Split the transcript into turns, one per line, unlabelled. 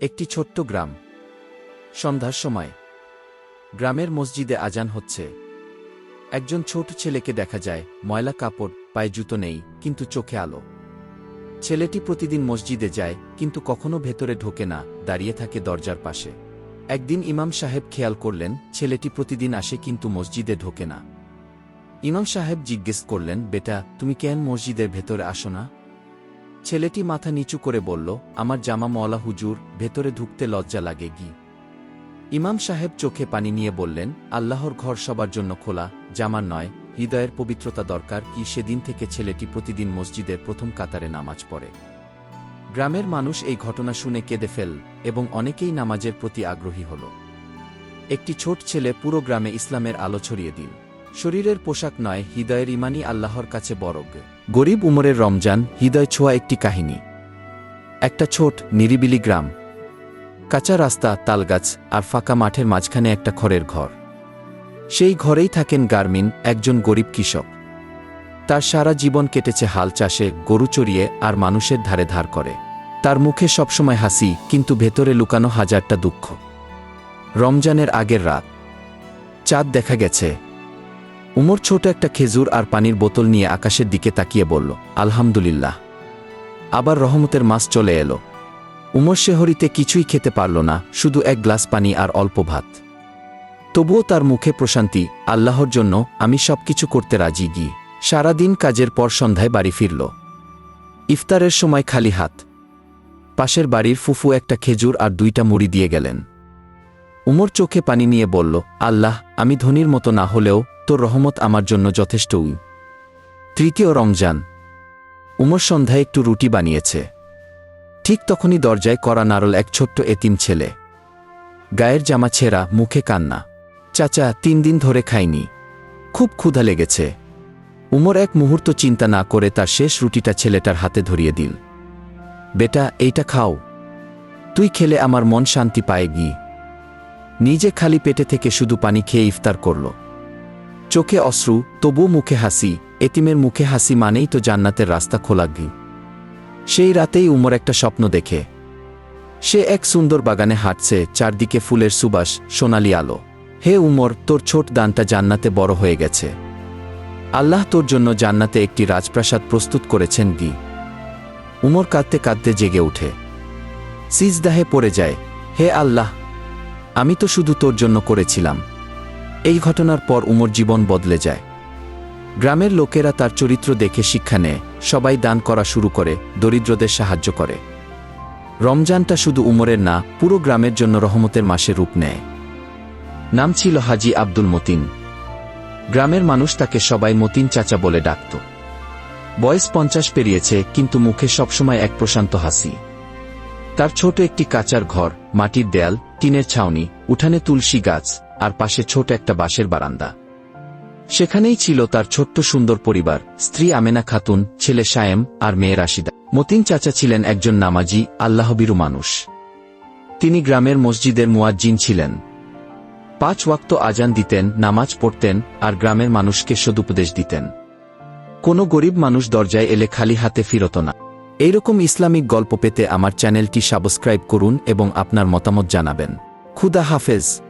একটি ছোট্ট গ্রাম। সন্ধ্যার সময়। গ্রামের মসজিদে আজান হচ্ছে। একজন ছোট ছেলেকে দেখা যায়, ময়লা কাপড়, পায়ে জুতো নেই, কিন্তু চোখে আলো। ছেলেটি প্রতিদিন মসজিদে যায়, কিন্তু কখনো ভেতরে ঢোকে না, দাঁড়িয়ে থাকে দরজার পাশে। একদিন ইমাম সাহেব খেয়াল করলেন, ছেলেটি প্রতিদিন আসে কিন্তু মসজিদে ঢোকে না। ইমাম সাহেব জিজ্ঞেস করলেন, বেটা, তুমি কেন মসজিদের ভেতরে আসো না? ছেলেটি মাথা নিচু করে বলল, আমার জামা মওলা হুজুর, ভেতরে ঢুকতে লজ্জা লাগে গি ইমাম সাহেব চোখে পানি নিয়ে বললেন, আল্লাহর ঘর সবার জন্য খোলা জামার নয়, হৃদয়ের পবিত্রতা দরকার, কি সেদিন থেকে ছেলেটি প্রতিদিন মসজিদের প্রথম কাতারে নামাজ পড়ে? গ্রামের মানুষ এই ঘটনা শুনে কেঁদে ফেল, এবং অনেকেই নামাজের প্রতি আগ্রহী হল। একটি ছোট ছেলে পুরো গ্রামে ইসলামের আলো ছড়িয়ে দিন শরীরের পোশাক নয়, হৃদয়ের ইমানি আল্লাহর কাছে বরগ। গরিব উমরের রমজান, হৃদয় ছোঁয়া একটি কাহিনী। একটা ছোট, নিরিবিলি গ্রাম। কাঁচা রাস্তা, তালগাছ আর ফাঁকা মাঠের মাঝখানে একটা খড়ের ঘর। সেই ঘরেই থাকেন গার্মিন, একজন গরিব কৃষক। তার সারা জীবন কেটেছে হাল চাষে, গরু চড়িয়ে আর মানুষের ধারে ধার করে। তার মুখে সবসময় হাসি, কিন্তু ভেতরে লুকানো হাজারটা দুঃখ। রমজানের আগের রাত। চাঁদ দেখা গেছে উমর ছোট একটা খেজুর আর পানির বোতল নিয়ে আকাশের দিকে তাকিয়ে বলল, আলহামদুলিল্লাহ। আবার রহমতের মাস চলে এলো। উমর শেহরিতে কিছুই খেতে পারল না, শুধু এক গ্লাস পানি আর অল্প ভাত। তবুও তার মুখে প্রশান্তি, আল্লাহর জন্য আমি সবকিছু করতে রাজি গি। সারাদিন কাজের পর সন্ধ্যায় বাড়ি ফিরল। ইফতারের সময় খালি হাত। পাশের বাড়ির ফুফু একটা খেজুর আর দুইটা মুড়ি দিয়ে গেলেন। উমর চোখে পানি নিয়ে বলল, আল্লাহ, আমি ধনির মতো না হলেও তোর রহমত আমার জন্য যথেষ্ট উই তৃতীয় রমজান। উমর সন্ধ্যায় একটু রুটি বানিয়েছে। ঠিক তখনই দরজায় করা নারল এক ছোট্ট এতিম ছেলে। গায়ের জামা ছেঁড়া, মুখে কান্না। চাচা, তিন দিন ধরে খাইনি। খুব ক্ষুধা লেগেছে। উমর এক মুহূর্ত চিন্তা না করে তার শেষ রুটিটা ছেলেটার হাতে ধরিয়ে দিল। বেটা, এইটা খাও। তুই খেলে আমার মন শান্তি পায় গি। নিজে খালি পেটে থেকে শুধু পানি খেয়ে ইফতার করল। চোখে অশ্রু তবু মুখে হাসি, এতিমের মুখে হাসি মানেই তো জান্নাতের রাস্তা খোলা গি। সেই রাতেই উমর একটা স্বপ্ন দেখে। সে এক সুন্দর বাগানে হাঁটছে, চারদিকে ফুলের সুবাস, সোনালি আলো। হে উমর, তোর ছোট দানটা জান্নাতে বড় হয়ে গেছে। আল্লাহ তোর জন্য জান্নাতে একটি রাজপ্রাসাদ প্রস্তুত করেছেন গি। উমর কাঁদতে কাঁদতে জেগে উঠে। সিজদাহে পড়ে যায়, হে আল্লাহ, আমি তো শুধু তোর জন্য করেছিলাম। এই ঘটনার পর উমর জীবন বদলে যায়। গ্রামের লোকেরা তার চরিত্র দেখে শিক্ষা নেয়, সবাই দান করা শুরু করে, দরিদ্রদের সাহায্য করে। রমজানটা শুধু উমরের না, পুরো গ্রামের জন্য রহমতের মাসে রূপ নেয়। নাম ছিল হাজি আব্দুল মতিন। গ্রামের মানুষ তাকে সবাই মতিন চাচা বলে ডাকত। বয়স পঞ্চাশ পেরিয়েছে, কিন্তু মুখে সবসময় এক প্রশান্ত হাসি। তার ছোট একটি কাচার ঘর, মাটির দেয়াল, টিনের ছাউনি, উঠানে তুলসী গাছ আর পাশে ছোট একটা বাঁশের বারান্দা। সেখানেই ছিল তার ছোট্ট সুন্দর পরিবার, স্ত্রী আমেনা খাতুন, ছেলে সায়েম আর মেয়ে রাশিদা। মতিন চাচা ছিলেন একজন নামাজি, আল্লাহবিরু মানুষ। তিনি গ্রামের মসজিদের মুয়াজ্জিন ছিলেন। পাঁচ ওয়াক্ত আজান দিতেন, নামাজ পড়তেন আর গ্রামের মানুষকে সদুপদেশ দিতেন। কোনো গরিব মানুষ দরজায় এলে খালি হাতে ফিরত না। এইরকম ইসলামিক গল্প পেতে আমার চ্যানেলটি সাবস্ক্রাইব করুন এবং আপনার মতামত জানাবেন। খুদা হাফেজ।